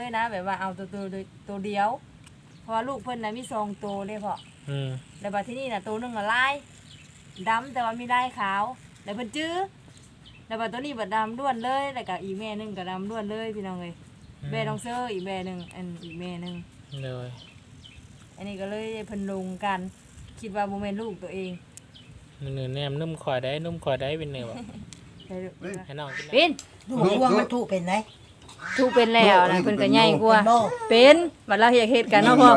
เลยนะแบบว่าเอาตัวตัวตัวเดียว เพราะว่าลูกเพิ่นน่ะมีสองตัวเลยพออืมแล้วบัดที่นี่น่ะตัวหนึงน่ะลายดำแต่ว่ามีลายขาวแล้วเพิ่นจื้อแล้วบัดตัวนี้บัดดำด้วนเลยแล้วก็อีกแม่หนึงก็ดำด้วนเลยพี่น้องเอ้ยแม่น้องเซอร์อีกแม่หนึงอันอีกแม่หนึง เลยอันนี้ก็เลยเพิ่นลงกัน คิดว่าบ่แม่นลูกตัวเองเนื้อแนมนุ่มคอยได้นุ่มคอยได้เป็นเนื้อบ่ใช่ลูกให้น้องกินได้เป็นลูกวงมันถูกเป็นไหน ทุกเป็นแล้วนะเพิ่นก็ใหญ่กว่า เป็นบ่เป็นบัดเราเฮ็ดเฮ็ดกันเนาะพ่อ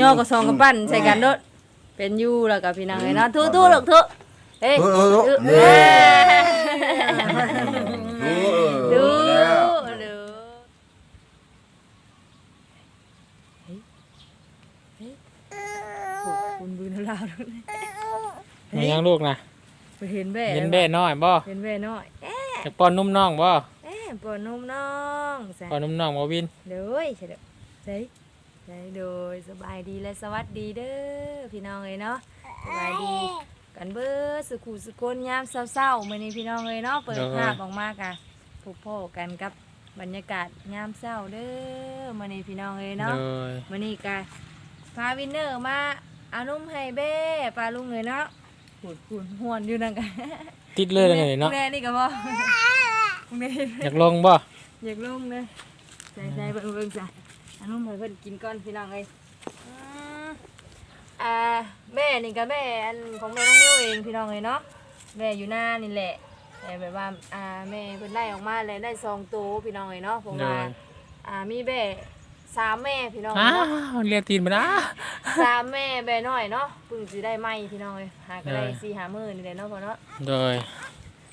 ย่อกับซองกับปั้นใส่กันโดดเป็นอยู่แล้วก็พี่นางเอ้ยเนาะทุๆลูกทุเอ้ยเออเออทุเออดูแล้วดูเฮ้ยเฮ้ยโอ้คุณบืนลาวด้วยมียังลูกนะไปเห็นแบ่เห็นแบ่น้อยบ่เห็นแบ่น้อยเอ๊ะจากป้อนนุ่มน้องบ่เอ๊ะ ปวดนมน้องใส่ป้อนนุ่มน้องบ่วินเด้ยใช่เด้อใส่ใส่โดยสบายดีและสวัสดีเด้อพี่น้องเอ้ยเนาะสบายดีกันเบิดสุขุสุคนยามเศร้าๆมื้อนี้พี่น้องเอ้ยเนาะเปิดภาพออกมากะพบพ่อกันกับบรรยากาศยามเศร้าเด้อมื้อนี้พี่น้องเอ้ยเนาะ เลยมื้อนี้กะพาวินเนอร์มาเอานุ่มให้เบ้ปลาลุงเลยเนาะปูดปูดหวนอยู่นั่นกันติดเลยเลยเนาะ แม่นี่ก็บ่ แม่อยากลงบ่อยากลงเลยใส่ใส่เบิ่งเบิ่งจ้ะเอานุ่มให้เพิ่นกินก่อนพี่น้องเอ้ยอืมอ่าแม่นี่ก็แม่อันของแม่น้องนิ้วเองพี่น้องเอ้ยเนาะแม่อยู่หน้านี่แหละแต่แบบว่าอ่าแม่เพิ่นได้ออกมาแล้วได้ซองโตวพี่น้องเอ้ยเนาะผมเลว่ายอ่ามีแม่สามแม่พี่น้องอ้าเนาะ วเรียกตีนมานะ สามแม่แบน้อยเนาะเพิ่งสิได้ไหมพี่น้องเอ้ยหาก็ได้เออสี่หามื้อนี่แหละเนาะพ่อเนาะเลย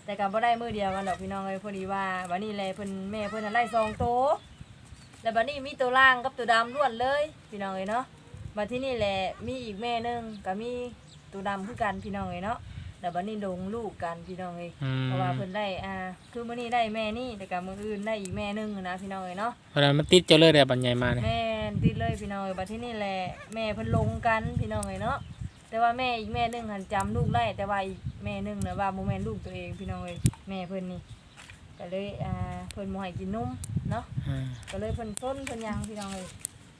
แต่ก็บ่ได้มื้อเดียวกันดอกพี่น้องเอ้ยพอดีว่าบัดนี้แลเพิ่นแม่เพิ่นน่ะได้ซองโตวแล้วบัดนี้มีตัวล่างกับตัวดำล้วนเลยพี่น้องเอ้ยเนาะบัดที่นี่แหละมีอีกแม่หนึงก็มีตัวดำคือกันพี่น้องเอ้ยเนาะแล้วบัดนี้ลงลูกกันพี่น้องเอ้ยอืมเพราะว่าเพิ่นได้อ่าคือมื้อนี้ได้แม่นี่แต่ก็มื้ออื่นได้อีกแม่หนึงนะพี่น้องเอ้ยเนาะเพราะนั้นมันติดเจาเลยแต่บันใหญ่มาเนี่ยแม่นติดเลยพี่น้องเอ้ยบัดที่นี่แหละแม่เพิ่นลงกันพี่น้องเอ้ยเนาะ แต่ว่าแม่อีกแม่หนึงหันจำลูกได้แต่ว่าอีกแม่หนึงน่ะว่าบ่แม่นลูกตัวเองพี่น้องเอ้ยแม่เพิ่นนี่ก็เลยอ่าเพิ่นบ่ให้กินนมเนาะอืมก็เลยเพิ่นซนเพิ่นหยังพี่น้องเอ้ย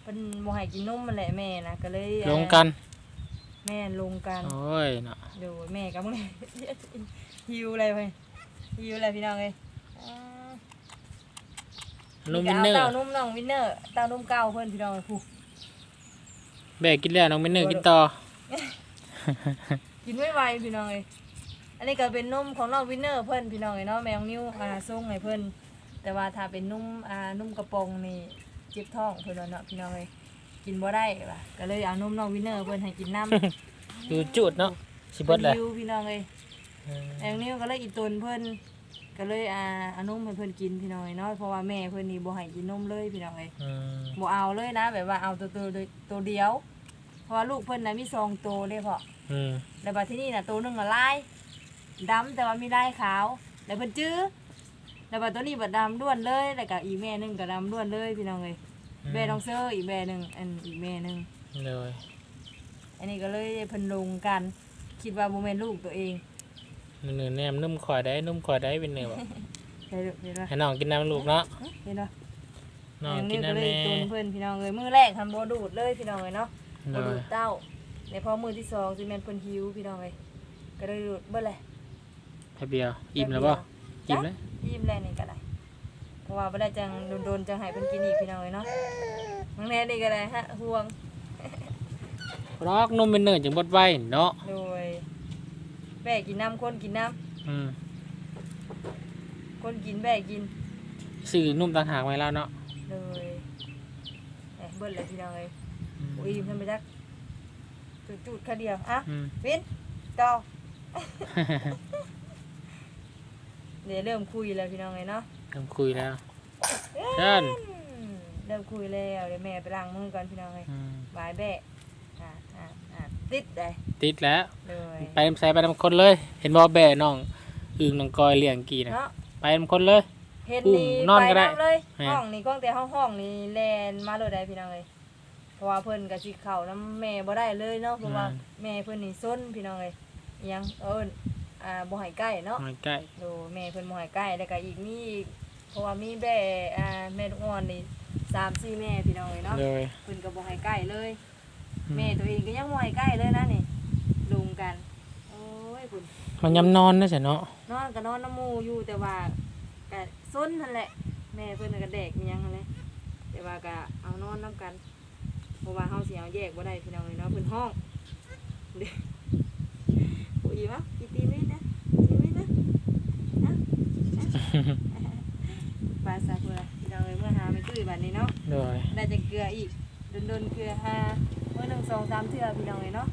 เพิ่นบ่ให้กินนมมันแหละแม่นะก็เลยอ่าลงกัน แม่ลงกัน โอ้ยเนาะดูแม่กับมึงหิวอะไรไปหิวอะไรพี่น้องเอ้ยอ่านุ่มวินเนอก็าเต้าร์นุ่มน้องวินเนอร์เต้านุ่มเก่าเพิ่นพี่น้องเอ้ยผู้แบกกินแล้วน้องวินเนอร์กินต่อ กินไม่ไหวพี่น้องเอ้ยอันนี้ก็เป็นนมของน้องวินเนอร์เพิ่นพี่น้องเอ้ยเนาะแมวนิ้วอ่าส่งให้เพิ่นแต่ว่าถ้าเป็นนุ่มอ่านุ่มกระป๋องนี่เจ็บท้องเพิ่นว่าเนาะพี่น้องเอ้ยกินบ่ได้ว่ะก็เลยเอานุ่มน้องวินเนอร์เพิ่นให้กินน้ำดูจุดเนาะสิเบิดเลยพิ่นหิวพี่น้องเอ้ยแมวนิ้วก็เลยอีตนเพิ่นก็เลยอ่าเอานมให้เพิ่นกินพี่น้องเอ้ยเนาะเพราะว่าแม่เพิ่นนี่บ่ให้กินนมเลยพี่น้องเอ้ยอืมบ่เอาเลยนะแบบว่าเอาตัวตัวตัวเดียว เพราะว่าลูกเพิ่นน่ะมีสองตัวเด้พออืมแล้วบัดที่นี่น่ะตัวหนึงน่ะลายดำแต่ว่ามีลายขาว แล้วเพิ่นจื้อแล้วบัดตัวนี้บัดดำล้วนเลย แล้วก็อีกแม่หนึงก็ดำล้วนเลยพี่น้องเอ้ยแม่น้องเซอร์อีกแม่หนึงอันอีกแม่หนึง เลยอันนี้ก็เลยเพิ่นลงกัน คิดว่าบ่แม่นลูกตัวเองเนื้อแนมนุ่มคอยได้นุ่มคอยได้เป็นเนื้อบ่ใช่ลูกเห็นบ่ให้น้องกินน้ำลูกเนาะเห็นบ่น้องอย่างกินนี้ก็น้ำเลยแน่ตุนเพิ่นพี่น้องเลยมือแรกทำบ่ดูดเลยพี่น้องเลยเนาะเล บ่ดูยดเต้า ในพอมือที่สองสิแม่นเพิ่นหิวพี่น้องเลยก็เลยดูดเบิดเลยแค่เดียวอิ่มแล้วบ่อิ่มแล้วอิ่มแล้วนี่ก็ได้เพราะว่าบ่ได้จังโดนๆจังให้เพิ่นกินอีกพี่น้องเลยเนาะมังแน่นี่ก็ได้ฮะห่วงรอกนมเป็นเนื้อจังบดไว้เนาะโดยแบ่กินน้ำคนกินน้อืมำคนกินแบ่กินซื้อนุ่มต่างหากไว้แล้วเนาะเลยเอ้ยเบิดเลยพี่น้องเลย อืมโอ้ยอิ่มทำไปจักจุดๆแค่เดียวอะอืม วินต่อเดี๋ยวเริ่มคุยแล้วพี่น้องเลยเนาะเริ่มคุยแล้ว เชิญ อืมเริ่มคุยแล้วเดี๋ยวแม่ไปล้างมือก่อนพี่น้องเลยอืมบายแบะอ่าอ่าอ่าติดเลยติดแล้ว เลยไปนำใส่ไปนำคนเลย เห็นบ่แบ่น้องอึ่งน้องกอยเลี้ยงกี่นะเนาะ ไปนำคนเลย เห็นอุ้มนี่นอนก็ได้ไปำเลยแม่ ห้องนี่กล้องแต่ห้องห้องนี่แลนมาเลยได้พี่น้องเลย เพราะว่าเพิ่นกับสิเข่าน้ำแม่บ่ได้เลยเนาะเพราะว่าแม่เพิ่นนี่ซนพี่น้องเลยอิหยังเอิ้นอ่าบ่ให้ใกล้เนาะมาใกล้ ดูแม่เพิ่นบ่ให้ใกล้แล้วก็อีกมีอีกเพราะว่ามีแบ่อ่าแม่ลูกอ่อนนี่สามสี่แม่พี่น้องเลยเนาะเลยเพิ่นก็บ่ให้ใกล้เลย แม่ตัวเองก็ยังบ่ให้ใกล้เลยนะนี่ลุงกัน โอ้ยคุณมันยำนอนนะจ้ะเนาะนอนก็นอนน้ำหมูอยู่แต่ว่าก็ซนนั่นแหละ แม่เพิ่นน่ะก็แดกมีหยังนั่นแหละแต่ว่าก็เอานอนนํกัน เพราะว่าเฮาสิเอาแยกบ่ได้พี่น้องเลยเนาะเพิ่นห้องเด้โอ้ยมะกี่ตีนิดนะกี่นิดนะนะนะปลาซาเพื่อพี่น้องเลยเมื่อหาไม่ตุ้ยบัดนี้เนาะเลยได้จะเกลืออีกโดนๆเกลือห้าเมื่อหนึ่งสองสามเทื่อพี่น้องเลยเนาะ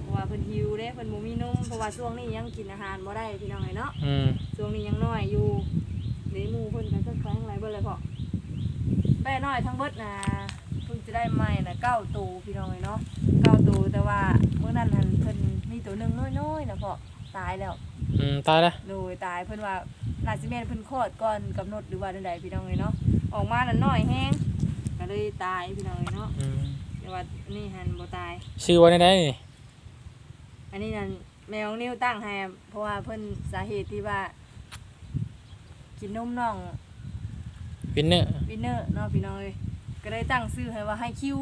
เพราะว่าเพิ่นหิวเด้เพิ่นบ่มีนมเพราะว่าช่วงนี้ยังกินอาหารบ่ได้พี่น้องเลยเนาะอืมช่วงนี้ยังน้อยอยู่เดี๋ยวหมู่เพิ่นก็ค่อยๆทั้งหลายเบิดเลยพ่อแป้น้อยทั้งเบิดนะเพิ่ง จะได้ใหม่น่ะเก้าตัวพี่น้องเลยเนาะเก้าตัวแต่ว่าเมื่อนั้นหันเพิ่นมีตัวหนึงน้อยๆนะพ่อตายแล้วอืมตายแล้วโดยตายเพิ่นว่าน่าสิแม่นเพิ่นคลอดก่อนกำหนดหรือว่าใดๆพี่น้องเลยเนาะออกมาน่ะน้อยแฮงก็เลยตายพี่น้องเลยเนาะอืมแต่ว่านี่หันบ่ตาย ชื่อว่าได้นี่อันนี้นั่นแมวนิ้วตั้งให้เพราะว่าเพิ่นสาเหตุที่ว่า กินนมน้องวินเนอร์ วินเนอร์เนาะพี่น้องเอ้ย ก็เลยตั้งชื่อให้ว่าให้คิว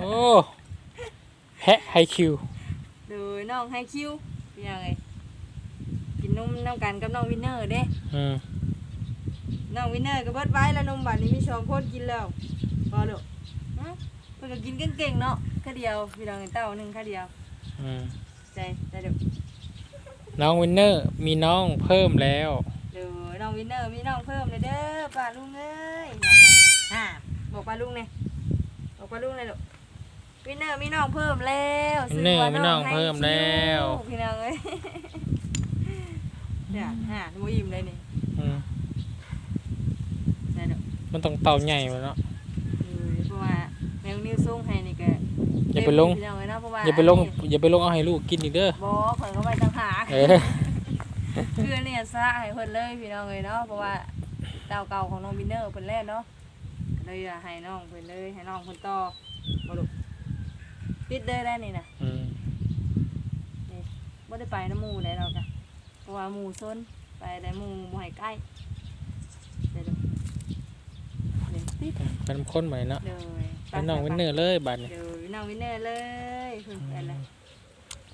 โอ้แพะไฮคิวโดยน้องให้คิวพี่น้องเอ้ยกินนมน้ำกันกับน้องวินเนอร์เด้อืมน้องวินเนอร์ก็เบิดไว้แล้วนมบัดนี้มีสองคนกินแล้วพอลูกฮะเพิ่นก็กินเก่งๆเนาะแค่เดียวพี่น้องเอ้ยเต้าหนึงแค่เดียวอืมใจใจเด้อน้องวินเนอร์มีน้องเพิ่มแล้วเดี๋ยวน้องวินเนอร์มีน้องเพิ่มเลยเด้อป้าลุงเอ้ยฮ่า บอกป้าลุงเนี่ยบอกป้าลุงเลยลูกวินเนอร์มีน้องเพิ่มแล้ววินเนอร์มีน้องเพิ่มแล้วพี่น้องเอ้ยเนี่ยฮ่าดูอิ่มเลยนี่อืมได้เด้อมันต้องเต่าใหญ่มาเนาะเออเพราะว่าแมวนิ้วส่งให้นี่ก็อย่าไปลง พี่น้องเอ้ยนะเพราะว่าอย่าไปลง อย่าไปลงเอาให้ลูกกินอีกเด้อบ่ข่อยเข้าไปต่างหากเออ คือเนี่ยซะให้เพิ่นเลยพี่น้องเอ้ยเนาะเพราะว่าเต้าเก่าของน้องวินเนอร์เพิ่นแล่นเนาะก็ เลยอยากให้น้องเพิ่นเลยให้น้องเพิ่นต่อบ่ลูกปิดเลยได้นี่นะอืมบ่ได้ไปน้ำหมู่ได้ดอกจ้ะเพราะว่าหมู่ซนไปได้หมู่บ่ให้ใกล้ได้ลูกเดี๋ยวปิดเป็นคนใหม่เนาะเลยเป็นน้องวินเนอร์เลยบัดนี้เดี๋ยวน้องวินเนอร์เลยเพิ่นเป็นอะไร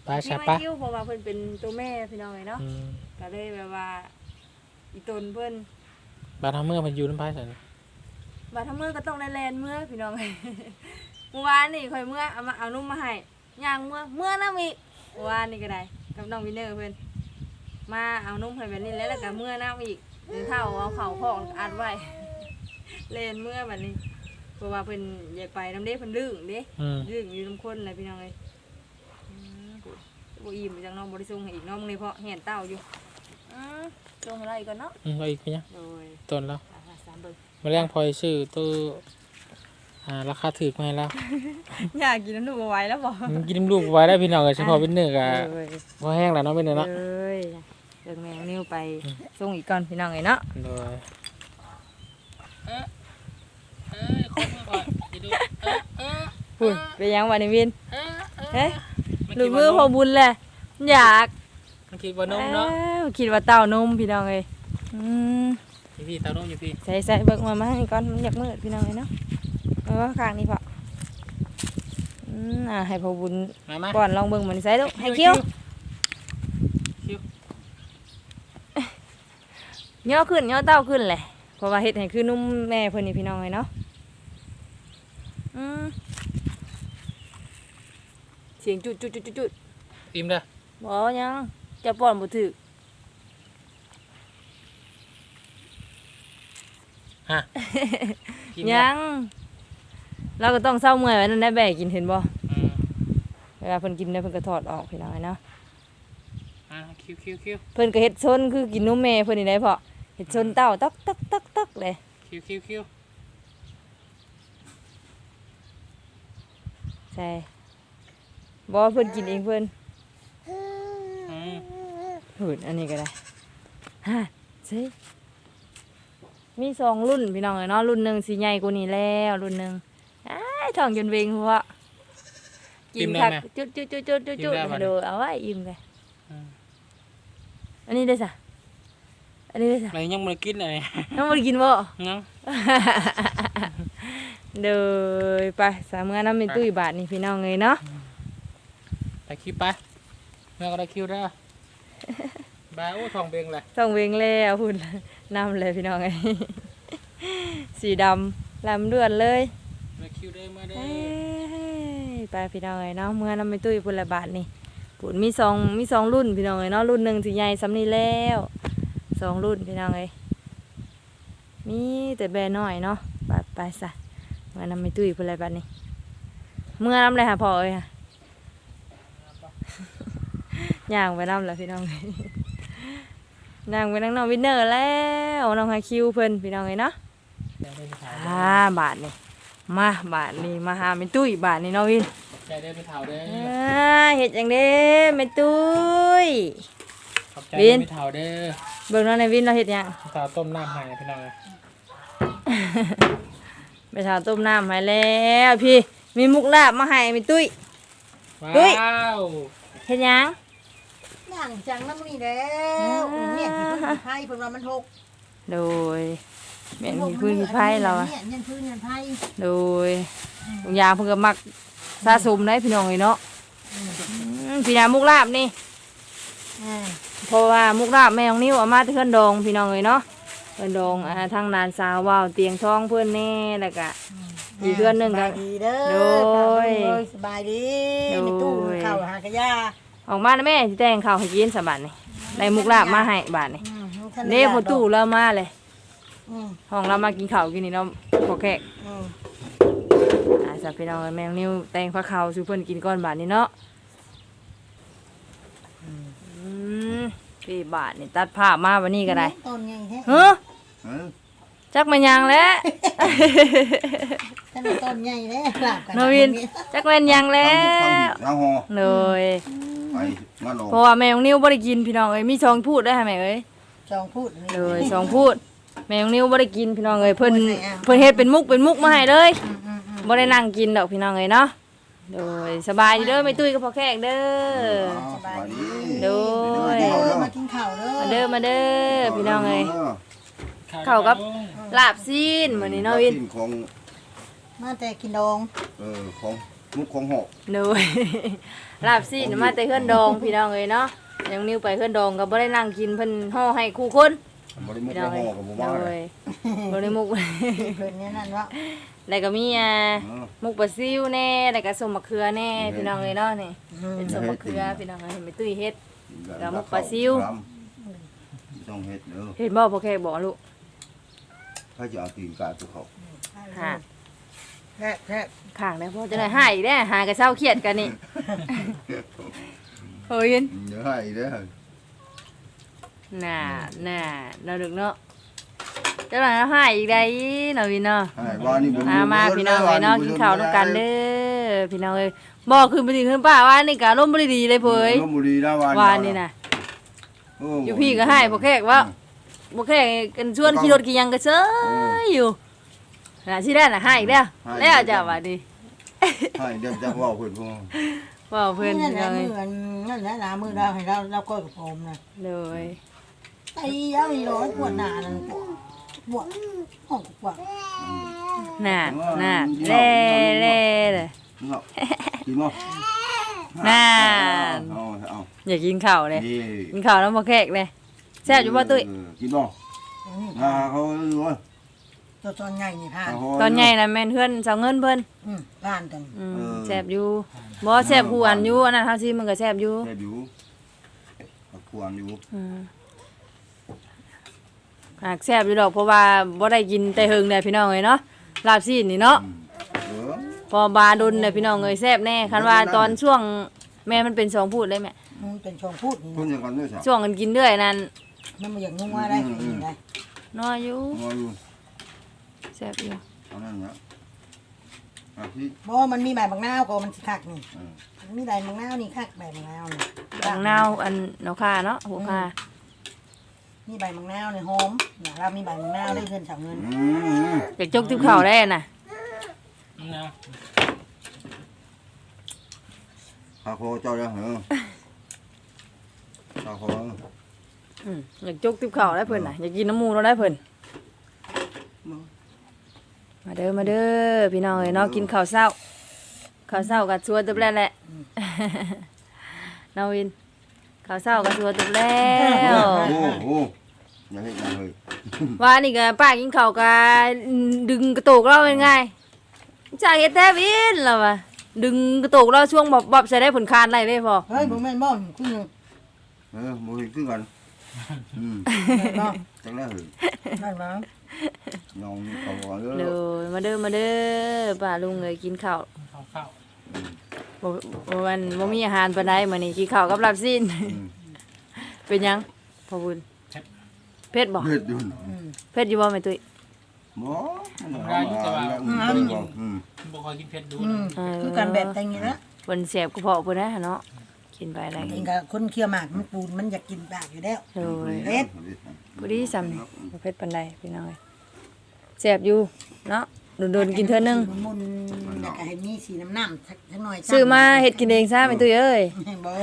ปลาชาพี่ปะไม่คิ้วเพราะว่าเพิ่นเป็นตัวแม่พี่น้องเอ้ยเนาะอืมก็เลยแบบว่าอีตนเพิ่นบาทำเมื่อมันอยู่น้ำพายสัน มาทำเมื่อก็ต้องได้แลนเมื่อพี่น้องเมื่อวานนี่ข่อยเมื่อเอามาเอานุ่มมาให้ย่างเมื่อเมื่อน้ำอีกเมื่อวานนี่ก็ได้กับน้องวินเนอร์เพิ่นมาเอานุ่มให้แบบนี้แล้วแล้วก็เมื่อน้ำอีกหรือเท่าเอาเข่าของอัดไว้แลนเมื่อแบบนี้เพราะว่าเพิ่นอยากไปน้ำเด้เพิ่นดื้อเด้อืมดื้ออยู่น้ำคนเลยพี่น้องเลยอืมบ่อิ่มจังน้องบ่ได้ส่งให้อีกน้องนี่เพราะเห็นเต้าอยู่อืมส่งอะไรก่อนเนาะอืมเอาอีกไหมเนี่ยโดย ต้นแล้วอ่าสามเบิ่ง มาแรงพลอยชื่อตัวอ่าราคาถือมาให้แล้วอยากกินน้ำหนูกไว้แล้วบอกมันกินลูกไว้ได้พี่น้องเลยเฉพาะวินเนอร์กับเลยพอแห้งแล้วเนาะวินเนอร์เนาะเลยเดินแมวนิ้วไปส่งอีกก่อนพี่น้องไงเนาะโดยเอ้ยเอ้ยครบมือก่อนอย่าดูเอ้ยเอ้ยพุ่นไปยังวันนี้วินเอ้ยเฮ้ยมันหรืคิอดมือว่าพอนบุญแหละอยากมันคิดว่านมเนาะอ้าวคิดว่าเต้านมพี่น้องเลยอืม พี่พี่เตานมอยู่พี่ใส่ใส่เบิกมามาให้ก่อนมันอยากมืดพี่น้องเลยเนาะเอาไว้ข้างนี้พออืมอ่าให้พอบุญมามาก่อนลองเบิ่งมันใส่ลูกให้เคี้ยวคิ้วย่อขึ้นย่อเต้าขึ้นแหละเพราะว่าเฮ็ดให้คือนุ่มแม่เพิ่นนี่พี่น้องเลยเนาะอืมเสียงจุดจุดจุดจุดจุดอิ่มเด้อบ่ยังจะป้อนบ่ถึก ฮะกินเด้อยัง เราก็ต้องเศร้าเมื่อยไว้นั่นได้แบกกินเห็นบ่อืมเวลาเพิ่นกินได้เพิ่นก็ถอดออกพี่น้องเนาะอ่าคิ้วคิ้วคิ้วเพิ่นก็เฮ็ดซนคือกินนมแม่เพิ่นนี่ได้เพาะเฮ็ดซนเต้าตักตักตักตักเลยคิ้วคิ้วคิ้วใช่บ่เพิ่นกินเองเพิ่นอืมหูดอันนี้ก็ได้ฮะใช่ มีสองรุ่นพี่น้องเอ้ยเนาะรุ่นหนึงสิใหญ่กว่านี้แล้วรุ่นหนึงอ้ายท้องจนเวงหัวกินคักจุดจุดจุดจุดจุดจุดให้ดูเอาไว้อิ่มเลยอืมอันนี้ได้ซะอันนี้ได้ซะอะไรยังไม่ได้กินอะไรน้องบ่ได้กินบ่ยังเดินไปสามเมื่อน้ำมีตุ้ยบาทนี่พี่น้องเลยเนาะไปคิวไปเมื่อก็ได้คิวได้อบ้าโอ้ทองเบงเลยต้องเวงแล้วหุ่น นำเลยพี่น้องเลยสีดำลำเลือดเลยมาคิวได้มาได้เอ้ยไปพี่น้องเลยเนาะเมื่อน้ำมีตุ้ยพุ่นละบาทนี่ปุ่นมีสองมีสองรุ่นพี่น้องเลยเนาะรุ่นหนึ่งสิใหญ่ซ้ำนี่แล้วสองรุ่นพี่น้องเลยมีแต่แบรน้อยเนาะไปไปซะเมื่อน้ำมีตุ้ยพุ่นละบาทนี่เมื่อน้ำเลยค่ะพ่อเอ้ยค่ะย่างไปน้ำแล้วพี่น้อง ย่างไปนั่งน้องวินเนอร์แล้วน้องฮาคิวเพิ่นพี่น้องเลยเนาะใจได้ไม่เท่าอ่าบาทนี่มาบาทนี่มาหาเป็นตุ้ยบาทนี่เนาะวินใจได้ไม่เท่าเด้ออ่าเฮ็ดจังเด้เป็นตุ้ยขอบใจวิได้นไม่เท่าเด้อเบิ่งเนาะในวินเราเฮ็ดหยังไม่เท่าต้มน้ำให้พี่น้องเลยไปทาต้มน้ำให้แล้วพี่มีมุกลาบมาให้เป็นตุ้ยเฮ้ยว้าวเฮ็ดหยัง นั่งจังน้ำนี่แล้วเนี่ยที่พื้นที่ไผ่เพิ่นว่ามันหกโดยแม่นมีพื้นมีไผเราอะเนี่ยเนี่ยพื้นเนี่ยไผ่โดยลุงยาเพิ่นก็มักสะสมได้พี่น้องเลยเนาะอืมพี่ยามุกลาบนี่ อ่าเพราะว่ามุกลาบแม่ของนิ้วเอามาที่เพื่อนดองพี่น้องเลยเนาะเพื่อนดองอ่าทางนานสาวว่าวเตียงทองเพื่อนแน่แล้วก็ อีกเพื่อนหนึ่งสก็บายดีเด้อโดยโดยสบายดีโดย ในตู้ข้าวหากระยา ออกมานะแม่สิแต่งข้าวให้กินสบัดนี่ได้มุกลาบมาให้บาดนี่อืมท่านเด้พอตู้เรามาเลยอืมห้องเรามากินข้าวกินนี่เนาะพอแขกอืมอ่าสับพี่น้องแมงนิ้วแต่งผ้าขาวสู่เพื่อนกินก้อนบาดนี่เนาะอืมพี่บาทนี่ตัดผ้ามาวันนี้ก็ได้ต้นไงแท้เฮ้อ เออ จักมันยังแล้วท่านต้นใหญ่เลยหลับกันโนวินจักแม่นยังแล้วทางหอเลยไปมาลงเพราะว่าแมวนิ้วบ่ได้กินพี่น้องเอ้ยมีสองพูดได้ค่ะแม่เอ้ยจองพูดนี่เลยสองพูด แมวนิ้วบ่ได้กินพี่น้องเอ้ยเพิ่นโอ้ยไหนอะเพิ่นเฮ็ดเป็นมุกเป็นมุกมาให้เลยอืมอืมอืมบ่ได้นั่งกินดอกพี่น้องเอ้ยเนาะโดยสบายดีเด้อแม่ตุ้ยกับพ่อแขกเด้อสบายดีโดยเด้อมากินข้าวเด้อมาเด้อมาเด้อพี่น้องเอ้ย เข้ากับลาบซีนมื้อนี้เนาะวินของมาแต่กินดองเออของมุกของหอกโดยลาบซีนมาแต่เฮือนดองพี่น้องเอ้ยเนาะยังนิ้วไปเฮือนดองก็บ่ได้นั่งกินเพิ่นห่อให้คู่คนบริมุกพี่ขน้อองงหเอ้ยอกกับผมโดว่าเลยยบ่ได้มุกเพิ่นเนี่ยนั่นว่าแล้วก็มีอ่าเออมุกปลาซิวแน่แล้วก็ส้มมะเขือแน่พี่น้องเลยเนาะนี่เป็นส้มมะเขือพี่น้องเอ้ยไม่ตุ้ยเฮ็ดกับมุกปลาซิวต้องเฮ็ดเด้อเฮ็ดบ่พ่อแขกบอกลูก ถ้าจะเอาตีนกาตัวเขาหาแซ่บแซ่บข้างได้พ่อจะได้หาอีกแน่หากระเช้าเครียดกันนี่เฮ้ยเดี๋ยวให้เด้อน่าน่าเราดึกเนาะจะได้หาอีกได้เนาะพี่เนาะให้บ้านนี่บ่มามาพี่น้องเอ้ยเนาะกินข้าวนํกันเด้อพี่น้องเอ้ยบอกขึ้นไปถึงขึ้นป้าว่านี่ก็ลมบ่ได้ดีเลยเผยลพบุรีนะวานวานนี่น่ะเอยู่พี่ก็ให้พ่อแขกว่า บ่แค่กันชวนขี่รถขี่หยังก็เซยอยู่น่ะสิได้น่ะให้อีกแล้วแล้วจ้าว่าดิให้เดี๋ยวจะเว่าเพิ่นพวกว่าเพิ่นนั่นแหละเลมืยออันนั่นแหละลามือเราให้เราเราก้อยกับผมนะเลยไอ้ยาวอีร้อยปวดหนานั่นปวดปวดห้องปวดน่ะน่ะแล่แล่เลย เนาะกินบ่น่าเอาเอาอยากกินข้าวเลยนี่กินข้าวแล้วบ่แขกเลย แซ่บอยู่บ่ตุ้ยเออกินบ่นี่อ่าเขาดูว่าตัวตอนใหญ่นี่ผ่านตอนใหญ่น่ะแม่นเพื่อนเจ้าเงินเพิ่นอืมผ่านกันอืมแซ่บอยู่บ่แซ่บผู้อันอยู่อันนั้นเฮาสิมันก็แซ่บอยู่แซ่บอยู่ก็ควรอยู่อืมหากแซ่บอยู่ดอกเพราะว่าบ่ได้กินแต่เฮิงได้พี่น้องเอ้ยเนาะลาบซีนนี่เนาะอืมเออพอบาดุนเนี่ยพี่น้องเอ้ยแซ่บแน่คันว่าตอนช่วงแม่มันเป็นสองพูดเลยแม่มันเป็นช่วงพูดนี่เพิ่นนะยังกันด้วยซะช่วงกันกินเรื่อยนั่น มันมาอย่างงงว่าได้กินได้น้อยอยู่งออยู่แซ่บอยู่เอานั่นนะอะพี่เพราะว่ามันมีใบบางนาวก็มันสิคักนี่ เออมันมีใบบางนาวนี่คักใบบางนาวนี่บางนาวอันเนาคาเนาะหัวคามีใบบางนาวนี่หอมเนี่ยเรามีใบบางนาวได้เงินสามเงิน อืมอยากจกทิพเข่าวได้น่ะนะข้าโคเจ้าเด้อเหรอข้าโค อืมอยากจกทิพเข่าวได้เพิ่นน่ะอยากกินน้ำมูเราได้เพิ่นมาเด้อมาเด้อพี่น้องเอ้ยเนาะกินข้าวเช้าข้าวเช้ากับชัวตึบแล้วแหละนาวินข้าวเช้ากับชัวตึบแล้วโอ้โหอย่าให้ยังเลยว่านี่ก็ป้ากินข้าวกับดึงกระตุกเราเป็นไงจากเฮ็ดแท้วินแล้วว่ะดึงกระตุกเราช่วงบอบๆใส่ได้ผลคานไรเลยพอเฮ้ยบ่แม่นบ่คุณยังเออบ่เห็นคือกัน อืมได้บ่จังแล้วเหรอได้บ่ยองนี่เขาบอกเอเด้ออมาเด้อมาเด้อป้าลุงเอ้ยกินข้าวเข้าเข้าบ่บ่มันบ่มีอาหารปานใดมื้อนี้กินข้าวกับลาบซีนอืมเป็นหยังพ่อบุญเผ็ดบ่เฮ็ดอยู่เผ็ดอยู่บ่แม่ตุ้ยบ่มันเอามาแล้วอืมบ่คอยกินเผ็ดดูอืนะมคือการแบบแต่งนี้ละ เพิ่นแสบกระเพาะเพิ่นนะเนาะ กินไปอะไรเองก็คนเคี่ยวหมากมันปูนมันอยากกินปากอยู่แล้ว โดยเผ็ดบ่ดีซ้ำนี่บ่เผ็ดปานใดพี่น้องเอ้ยแสบอยู่เนาะโดนๆกินเทื่อนึงมุนๆอยากให้มีสีน้ำน้ำสักสักหน่อยซื้อมาเฮ็ดกินเองซะแม่ตุ้ยเอ้ย บ่อ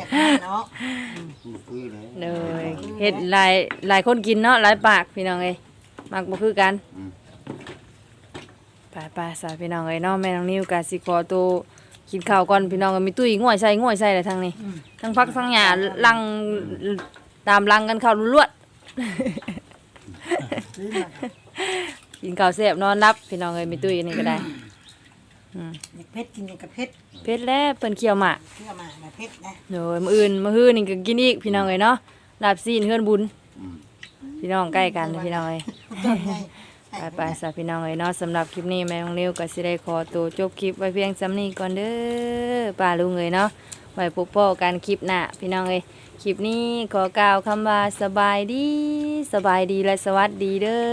ยากให้เนาะคือเลยเด้อเฮ็ดหลายหลายคนกินเนาะหลายปากพี่น้องเอ้ยมักบ่คือกันอืมไปไปสาพี่น้องเอ้ยเนาะแม่น้องนิวกาสิขอตัว กินข้าวก่อนพี่น้องก็มีตุ้ยง่วยใส่ง่วยใส่แล้วทางนี้ทั้งพักทั้งหญ้าลังตามลังกันเข้าวลวดซื้อมาๆกินข้าวแซ่บนอนรับพี่น้องเอ้ยมีตุ้ยนี่ก็ได้อืมอยากเผ็ดกินอยากกระเผ็ดเผ็ดแล้วเปิ้นเคี่ยวหมากเคี่ยวหมากนะเผ็ดนะโดยมื้ออื่นมื้อฮื้อนี่ก็กินอีกพี่น้องเอ้ยเนาะลาบซีนเฮือนบุญอืมพี่น้องใกล้กันพี่น้องเอ้ยต้น ไงไปไปสาพี่น้องเอ้ยเนาะสำหรับคลิปนี้แม่ของเร็วก็สิได้ขอตัวจบคลิปไว้เพียงสำนี้ก่อนเด้อป้าลุงเอ้ยเนาะไว้พบพ่อกันคลิปหน้าพี่น้องเอ้ยคลิปนี้ขอกล่าวคำว่าสบายดี สบายดีและสวัสดีเด้อ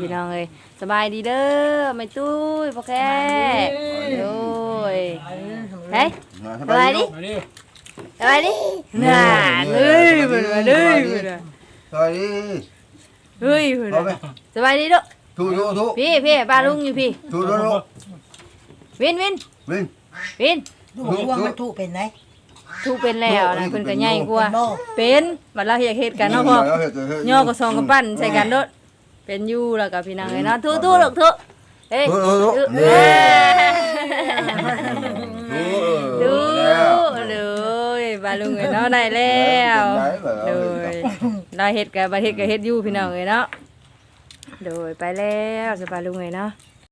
พี่น้องเอ้ยสบายดีเด้อไม่ตุ้ยพ่อแค่โอ้ยเฮ้ยนะสบายดิมาดิสบายดิน่าเฮ้ยเพิ่นว่าเด้อเพิ่นว่าสวัสดีเฮ้ยเพิ่นเอาไปว่าสบายดีเด้อ ถูถูถูพี่พี่ป้าลุงอยู่พี่ ถูถูถูวินวินวิ่ง วินลูกพวงมันถูกเป็นไหนทุกเป็นแล้วนะเพิ่นก็ใหญ่กว่า เป็นบัดเราอยากเฮ็ดกันเนาะพ่อย่อกับซองกับปั้นใส่กันโดดเป็นอยู่แล้วก็พี่นางเอ้ยเนาะทุทุลูกทุเฮ้ยถูถูถูทุนี่เอ้ยถูดูแล้วเลยบาลุงเอ้ยเนาะได้แล้วโดยเราเฮ็ดกับบ่เฮ็ดก็เฮ็ดอยู่พี่น้องเอ้ยเนาะ โดยไปแล้วสบายลุงเอ้ยเนาะ